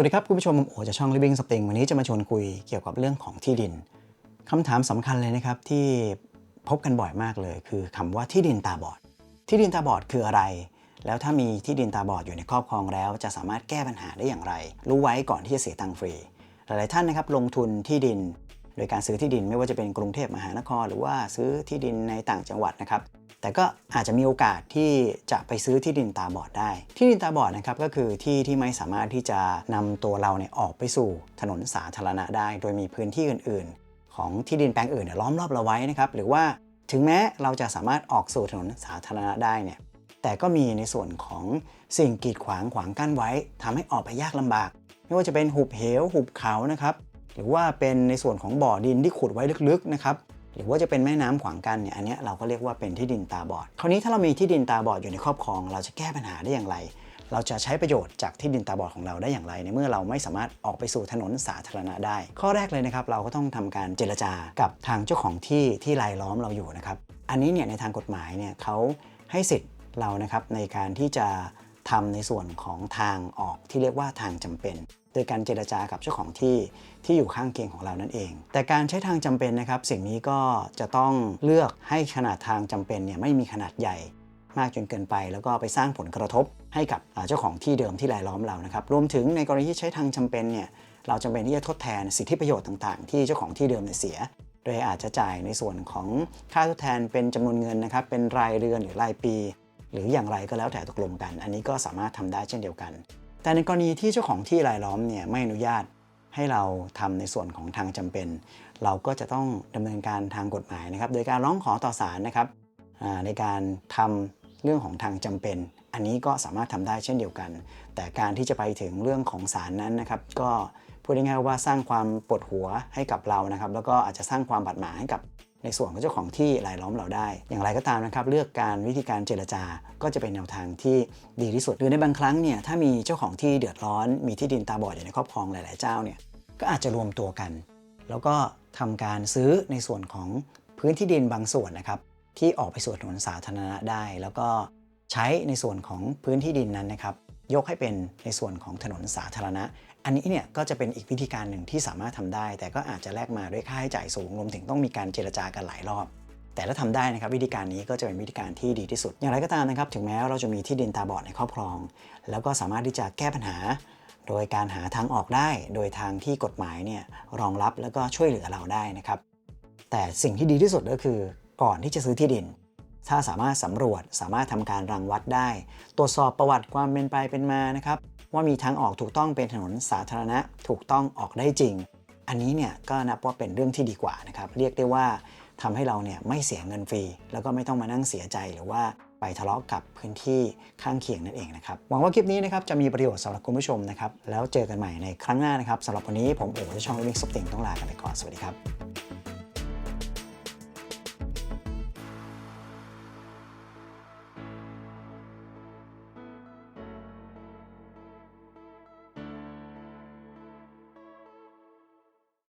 วัสดีครับ คุณผู้ชมผมโอจากช่อง Living Spring วันนี้จะมาชวนคุยเกี่ยวกับเรื่องของที่ดินคำถามสำคัญเลยนะครับที่พบกันบ่อยมากเลย คือคำว่าที่ดินตาบอด ที่ดินตาบอดคืออะไร แล้วถ้ามีที่ดินตาบอดอยู่ในครอบครองแล้ว จะสามารถแก้ปัญหาได้อย่างไร รู้ไว้ก่อนที่จะเสียตังค์ฟรี หลาย ๆ ท่านนะครับลงทุนที่ดิน โดยการซื้อที่ดินไม่ว่าจะเป็นกรุงเทพมหานคร หรือว่าซื้อที่ดินในต่างจังหวัดนะครับ แต่ก็อาจจะมีโอกาสที่จะไปซื้อที่ดินตาบอดได้ ที่ดินตาบอดนะครับก็คือที่ที่ไม่สามารถที่จะนำตัวเราเนี่ยออกไปสู่ถนนสาธารณะได้ โดยมีพื้นที่อื่น ๆ ของที่ดินแปลงอื่นเนี่ยล้อมรอบเราไว้นะครับหรือว่าถึงแม้เราจะสามารถออกสู่ถนนสาธารณะได้เนี่ยแต่ก็มีในส่วนของสิ่งกีดขวางขวางกั้นไว้ทำให้ออกไปยากลำบาก ไม่ว่าจะเป็นหุบเหวหุบเขานะครับหรือว่าเป็นในส่วนของบ่อดินที่ขุดไว้ลึกๆนะครับ หรือว่าจะเป็นแม่น้ำขวางกันเนี่ยอันนี้เราก็เรียกว่าเป็นที่ดินตาบอด คราวนี้ถ้าเรามีที่ดินตาบอดอยู่ในครอบครอง เราจะแก้ปัญหาได้อย่างไร เราจะใช้ประโยชน์จากที่ดินตาบอดของเราได้อย่างไร ในเมื่อเราไม่สามารถออกไปสู่ถนนสาธารณะได้ ข้อแรกเลยนะครับเราก็ต้องทำการเจรจากับทางเจ้าของที่ที่รายล้อมเราอยู่นะครับอันนี้เนี่ยในทางกฎหมายเนี่ยเขาให้สิทธิ์เรานะครับในการที่จะ ทำในส่วนของทางออกที่เรียกว่าทางจำเป็น โดยการเจรจากับเจ้าของที่ที่อยู่ข้างเคียงของเรานั่นเอง แต่การใช้ทางจำเป็นนะครับ สิ่งนี้ก็จะต้องเลือกให้ขนาดทางจำเป็นเนี่ยไม่มีขนาดใหญ่มากจนเกินไป แล้วก็ไปสร้างผลกระทบให้กับเจ้าของที่เดิมที่รายล้อมเรานะครับ รวมถึงในกรณีที่ใช้ทางจำเป็นเนี่ยเราจำเป็นที่จะทดแทนสิทธิประโยชน์ต่างๆ ที่เจ้าของที่เดิมเเสีย โดยอาจจะจ่ายในส่วนของค่าทดแทนเป็นจำนวนเงินนะครับ เป็นรายเดือนหรือรายปี หรืออย่างไรก็แล้วแต่ตกลงกัน อันนี้ก็สามารถทำได้เช่นเดียวกัน แต่ในกรณีที่เจ้าของที่รายล้อมเนี่ยไม่อนุญาตให้เราทำในส่วนของทางจำเป็น เราก็จะต้องดำเนินการทางกฎหมายนะครับ โดยการร้องขอต่อศาลนะครับในการทำเรื่องของทางจำเป็น อันนี้ก็สามารถทำได้เช่นเดียวกัน แต่การที่จะไปถึงเรื่องของศาลนั้นนะครับ ก็พูดง่ายๆว่าสร้างความปวดหัวให้กับเรานะครับ แล้วก็อาจจะสร้างความบาดหมางให้กับ ในส่วนของเจ้าของที่รายล้อมเราได้ อย่างไรก็ตามนะครับ เลือกการวิธีการเจรจาก็จะเป็นแนวทางที่ดีที่สุดหรือในบางครั้งเนี่ยถ้ามีเจ้าของที่เดือดร้อน มีที่ดินตาบอดอยู่ในครอบครองหลาย ๆ เจ้าเนี่ยก็อาจจะรวมตัวกัน แล้วก็ทำการซื้อในส่วนของพื้นที่ดินบางส่วนนะครับที่ออกไปสู่ถนนสาธารณะได้ แล้วก็ใช้ในส่วนของพื้นที่ดินนั้นนะครับ ยกให้เป็นในส่วนของถนนสาธารณะ อันนี้เนี่ยก็จะเป็นอีกวิธีการหนึ่งที่สามารถทำได้ แต่ก็อาจจะแลกมาด้วยค่าใช้จ่ายสูงรวมถึงต้องมีการเจรจากันหลายรอบ แต่ถ้าทำได้นะครับวิธีการนี้ก็จะเป็นวิธีการที่ดีที่สุด อย่างไรก็ตามนะครับถึงแม้เราจะมีที่ดินตาบอดในครอบครอง แล้วก็สามารถที่จะแก้ปัญหา โดยการหาทางออกได้ โดยทางที่กฎหมายเนี่ยรองรับแล้วก็ช่วยเหลือเราได้นะครับแต่สิ่งที่ดีที่สุดก็คือก่อนที่จะซื้อที่ดิน ถ้าสามารถสำรวจสามารถทำการรังวัดได้ ตรวจสอบประวัติความเป็นไปเป็นมานะครับว่ามีทางออกถูกต้องเป็นถนนสาธารณะถูกต้องออกได้จริง อันนี้เนี่ยก็นับว่าเป็นเรื่องที่ดีกว่านะครับเรียกได้ว่าทำให้เราเนี่ยไม่เสียเงินฟรี แล้วก็ไม่ต้องมานั่งเสียใจหรือว่าไปทะเลาะกับพื้นที่ข้างเคียงนั่นเองนะครับหวังว่าคลิปนี้นะครับจะมีประโยชน์สำหรับคุณผู้ชมนะครับแล้วเจอกันใหม่ในครั้งหน้านะครับสำหรับวันนี้ผมโอ๋จะช่อง Living Something ต้องลากันไปก่อนสวัสดีครับ